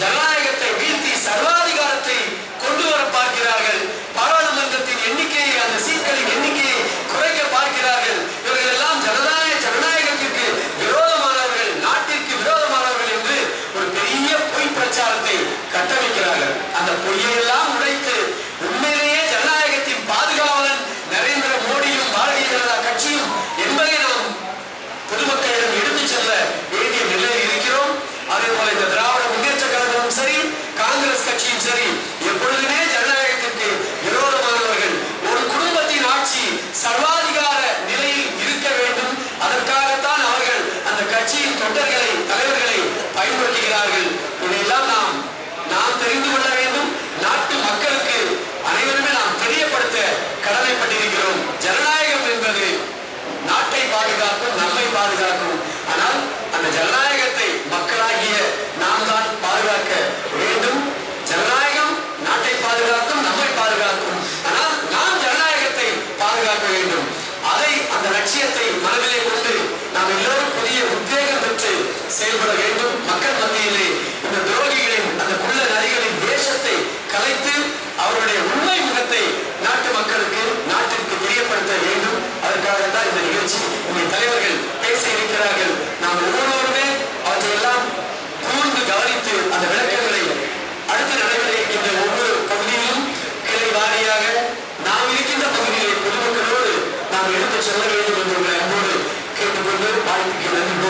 ஜனநாயகத்தை வீழ்த்தி சர்வாதிகாரத்தை கொண்டு வர பார்க்கிறார் பாதுகாக்கும் ஆனால் அந்த ஜனநாயகத்தை மக்களாகிய நாம் தான் பாதுகாக்க வேண்டும். ஜனநாயகம் நாட்டை பாதுகாக்கும் நம்மை பாதுகாக்கும். ஆனால் நாம் ஜனநாயகத்தை பாதுகாக்க வேண்டும். அதை அந்த லட்சியத்தை மனதிலே கொண்டு நாம் எல்லோரும் புதிய உத்வேகம் பெற்று செயல்பட வேண்டும் எடுத்து செல்ல வேண்டும் என்று உங்களை அன்போடு கேட்டுக்கொண்டு வாழ்த்துக்கு